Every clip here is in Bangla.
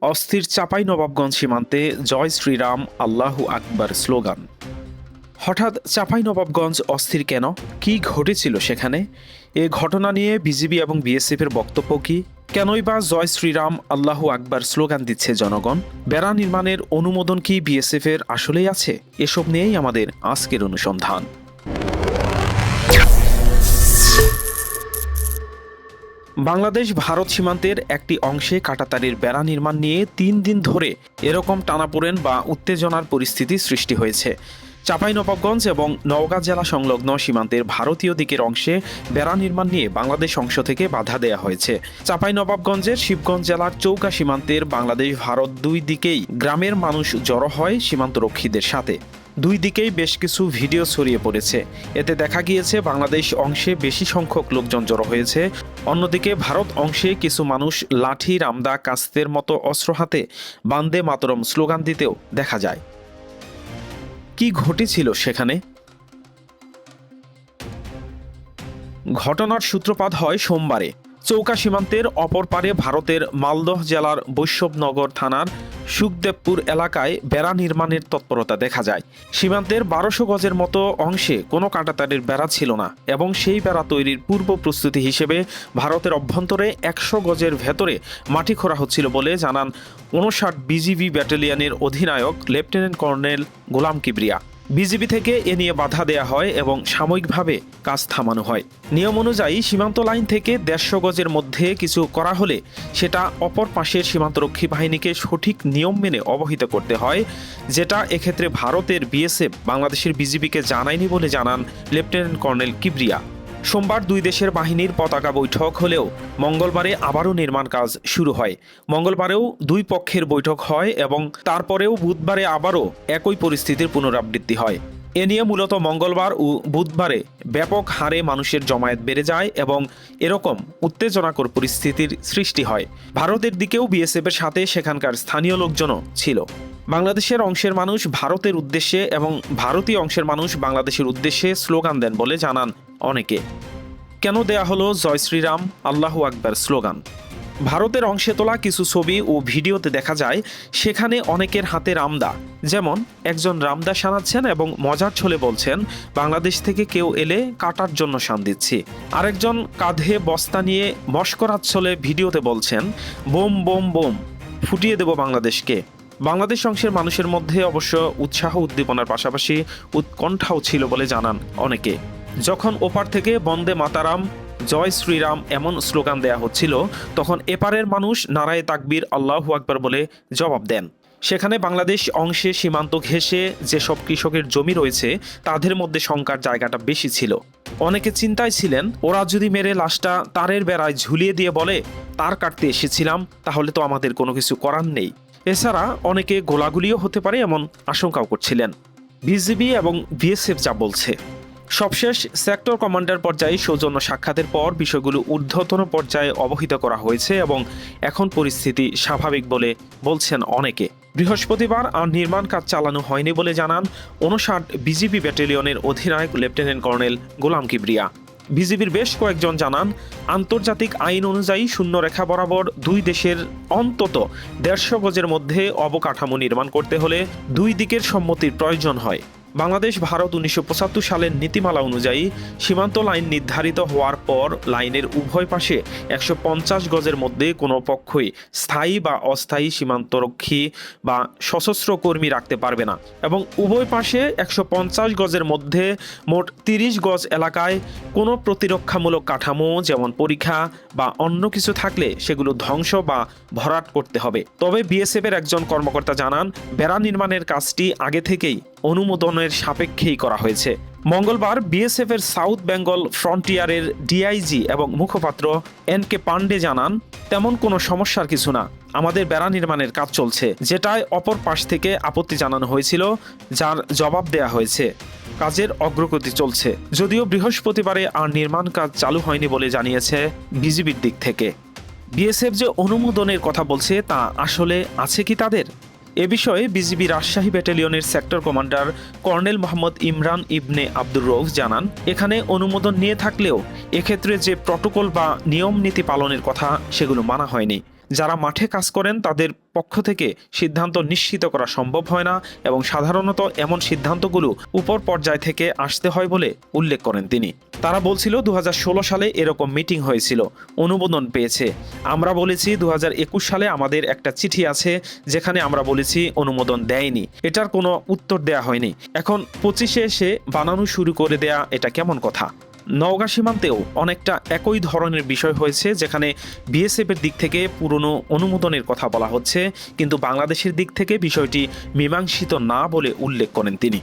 অস্থির চাপাই নবাবগঞ্জ সীমান্তে জয় শ্রীরাম, আল্লাহু আকবার স্লোগান। হঠাৎ চাপাই নবাবগঞ্জ অস্থির কেন? কি ঘটেছিল সেখানে? এ ঘটনা নিয়ে বিজিবি এবং বিএসএফের বক্তব্য কি? কেনই বা জয় শ্রীরাম, আল্লাহু আকবার স্লোগান দিচ্ছে জনগণ? বেড়া নির্মাণের অনুমোদন কি বিএসএফ এর আসলেই আছে? এসব নিয়েই আমাদের আজকের অনুসন্ধান। বাংলাদেশ ভারত সীমান্তের একটি অংশে কাটাতারের বেড়া নির্মাণ নিয়ে তিন দিন ধরে এরকম টানাপোড়েন বা উত্তেজনার পরিস্থিতি সৃষ্টি হয়েছে। চাঁপাইনবাবগঞ্জ এবং নওগাঁ জেলা সংলগ্ন সীমান্তের ভারতীয় দিকের অংশে বেড়া নির্মাণ নিয়ে বাংলাদেশ অংশ থেকে বাধা দেয়া হয়েছে। চাঁপাইনবাবগঞ্জের শিবগঞ্জ জেলার চৌকা সীমান্তের বাংলাদেশ ভারত দুই দিকেই গ্রামের মানুষ জড়ো হয় সীমান্তরক্ষীদের সাথে। দুই দিকেই বেশ কিছু ভিডিও ছড়িয়ে পড়েছে। এতে দেখা গিয়েছে, বাংলাদেশ অংশে বেশি সংখ্যক লোকজন জড়ো হয়েছে। অন্যদিকে ভারত অংশে কিছু মানুষ লাঠি, রামদা, কাস্তের মতো অস্ত্র হাতে বান্দে মাতরম স্লোগান দিতেও দেখা যায়। কি ঘটেছিল সেখানে? ঘটনার সূত্রপাত হয় সোমবারে। চৌকা সীমান্তের অপর পারে ভারতের মালদহ জেলার বৈষ্ণবনগর থানার সুখদেবপুর এলাকায় বেড়া নির্মাণের তৎপরতা দেখা যায়। সীমান্তের বারোশো গজের মতো অংশে কোনো কাঁটাতারের বেড়া ছিল না এবং সেই বেড়া তৈরির পূর্ব প্রস্তুতি হিসেবে ভারতের অভ্যন্তরে একশো গজের ভেতরে মাটি খোঁড়া হচ্ছিল বলে জানান উনষাট বিজিবি ব্যাটালিয়নের অধিনায়ক lieutenant colonel Golam Kibria. BGB থেকে এ নিয়ে বাধা দেয়া হয় এবং সাময়িকভাবে কাজ থামানো হয়। নিয়ম অনুযায়ী সীমান্ত লাইন থেকে দেড়শো গজের মধ্যে কিছু করা হলে সেটা অপর পাশের সীমান্তরক্ষী বাহিনীকে সঠিক নিয়ম মেনে অবহিত করতে হয়, যেটা এক্ষেত্রে ভারতের বিএসএফ বাংলাদেশের বিজিবিকে জানায়নি বলে জানান লেফটেন্যান্ট কর্নেল কিবরিয়া। সোমবার দুই দেশের বাহিনীর পতাকা বৈঠক হলেও মঙ্গলবারে আবারও নির্মাণ কাজ শুরু হয়। মঙ্গলবারেও দুই পক্ষের বৈঠক হয় এবং তারপরেও বুধবারে আবারও একই পরিস্থিতির পুনরাবৃত্তি হয়। এ নিয়ে মূলত মঙ্গলবার ও বুধবারে ব্যাপক হারে মানুষের জমায়েত বেড়ে যায় এবং এরকম উত্তেজনাকর পরিস্থিতির সৃষ্টি হয়। ভারতের দিকেও বিএসএফের সাথে সেখানকার স্থানীয় লোকজনও ছিল। বাংলাদেশের অংশের মানুষ ভারতের উদ্দেশ্যে এবং ভারতীয় অংশের মানুষ বাংলাদেশের উদ্দেশ্যে স্লোগান দেন বলে জানান অনেকে। কেন দেয়া হলো জয় শ্রীরাম, আল্লাহু আকবার স্লোগান? ভারতের অংশে তোলা কিছু ছবি ও ভিডিওতে দেখা যায়, সেখানে অনেকের হাতে রামদা। যেমন, একজন রামদা সানাচ্ছেন এবং মজার ছলে বলছেন, বাংলাদেশ থেকে কেউ এলে কাটার জন্য শান দিচ্ছি। আরেকজন কাঁধে বস্তা নিয়ে মস্করাত ছলে ভিডিওতে বলছেন, বোম বোম বোম, ফুটিয়ে দেব বাংলাদেশকে। বাংলাদেশ অংশের মানুষের মধ্যে অবশ্য উৎসাহ উদ্দীপনার পাশাপাশি উৎকণ্ঠাও ছিল বলে জানান অনেকে। যখন ওপার থেকে বন্দে মাতারাম, জয় শ্রীরাম এমন স্লোগান দেয়া হচ্ছিল, তখন এপারের মানুষ নারায় তাকবীর আল্লাহু আকবার বলে জবাব দেন। সেখানে বাংলাদেশ অংশে সীমান্ত ঘেঁষে যেসব কৃষকের জমি রয়েছে, তাদের মধ্যে শঙ্কার জায়গাটা বেশি ছিল। অনেকে চিন্তায় ছিলেন, ওরা যদি মেরে লাশটা তারের বেড়ায় ঝুলিয়ে দিয়ে বলে, তার কাটতে এসেছিলাম, তাহলে তো আমাদের কোনো কিছু করার নেই। এছাড়া অনেকে গোলাগুলিও হতে পারে এমন আশঙ্কাও করছিলেন। বিজিবি এবং বিএসএফ যা বলছে। সবশেষ সেক্টর কমান্ডার পর্যায়ে সৌজন্য সাক্ষাতের পর বিষয়গুলো ঊর্ধ্বতন পর্যায়ে অবহিত করা হয়েছে এবং এখন পরিস্থিতি স্বাভাবিক বলে বলছেন অনেকে। বৃহস্পতিবার আর নির্মাণ কাজ চালানো হয়নি বলে জানান উনষাট বিজিবি ব্যাটালিয়নের অধিনায়ক লেফটেন্যান্ট কর্নেল গোলাম কিবরিয়া। বিজিবির বেশ কয়েকজন জানান, আন্তর্জাতিক আইন অনুযায়ী শূন্যরেখা বরাবর দুই দেশের অন্তত দেড়শো গজের মধ্যে অবকাঠামো নির্মাণ করতে হলে দুই দিকের সম্মতির প্রয়োজন হয়। বাংলাদেশ, ভারত উনিশশো পঁচাত্তর সালের নীতিমালা অনুযায়ী সীমান্ত লাইন নির্ধারিত হওয়ার পর লাইনের উভয় পাশে একশো পঞ্চাশ গজের মধ্যে কোনো পক্ষই স্থায়ী বা অস্থায়ী সীমান্তরক্ষী বা সশস্ত্র কর্মী রাখতে পারবে না এবং উভয় পাশে একশো পঞ্চাশ গজের মধ্যে মোট তিরিশ গজ এলাকায় কোনো প্রতিরক্ষামূলক কাঠামো যেমন পরীক্ষা বা অন্য কিছু থাকলে সেগুলো ধ্বংস বা ভরাট করতে হবে। তবে বিএসএফের একজন কর্মকর্তা জানান, বেড়া নির্মাণের কাজটি আগে থেকেই অনুমোদনের সাপেক্ষেই করা হয়েছে। মঙ্গলবার বিএসএফ এর সাউথ বেঙ্গল ফ্রন্টিয়ারের ডিআইজি এবং মুখপাত্র এন কে পান্ডে জানান, তেমন কোনো সমস্যার কিছু না। আমাদের বেড়া নির্মাণের কাজ চলছে। যেটায় অপর পাশ থেকে আপত্তি জানানো হয়েছিল, যার জবাব দেয়া হয়েছে। কাজের অগ্রগতি চলছে। যদিও বৃহস্পতিবারে আর নির্মাণ কাজ চালু হয়নি বলে জানিয়েছে বিজিবির দিক থেকে। বিএসএফ যে অনুমোদনের কথা বলছে, তা আসলে আছে কি তাদের? এ বিষয়ে BGB Rajshahi ব্যাটালিয়নের sector commander colonel Mohammad Imran Ibne Abdur Rouf জানান, এখানে অনুমোদন নিয়ে থাকলেও এক্ষেত্রে যে প্রটোকল বা নিয়ম নীতি পালনের কথা সেগুলো মানা হয়নি। যারা মাঠে কাজ করেন তাদের পক্ষ থেকে সিদ্ধান্ত নিশ্চিত করা সম্ভব হয় না এবং সাধারণত এমন সিদ্ধান্তগুলো উপর পর্যায় থেকে আসতে হয় বলে উল্লেখ করেন তিনি। তারা বলছিল দু হাজার ষোলো সালে এরকম মিটিং হয়েছিল, অনুমোদন পেয়েছে। আমরা বলেছি দু হাজার একুশ সালে আমাদের একটা চিঠি আছে যেখানে আমরা বলেছি অনুমোদন দেয়নি। এটার কোনো উত্তর দেয়া হয়নি। এখন পঁচিশে এসে বানানো শুরু করে দেয়া এটা কেমন কথা? নওগাঁ সীমান্তেও অনেকটা একই ধরনের বিষয় হয়েছে যেখানে বিএসএফের দিক থেকে পুরনো অনুমোদনের কথা বলা হচ্ছে, কিন্তু বাংলাদেশের দিক থেকে বিষয়টি মীমাংসিত না বলে উল্লেখ করেন তিনি।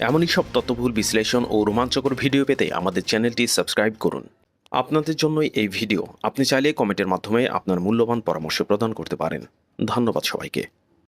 এমনই সব তথ্যভুল বিশ্লেষণ ও রোমাঞ্চকর ভিডিও পেতে আমাদের চ্যানেলটি সাবস্ক্রাইব করুন। আপনাদের জন্যই এই ভিডিও। আপনি চাইলে কমেন্টের মাধ্যমে আপনার মূল্যবান পরামর্শ প্রদান করতে পারেন। ধন্যবাদ সবাইকে।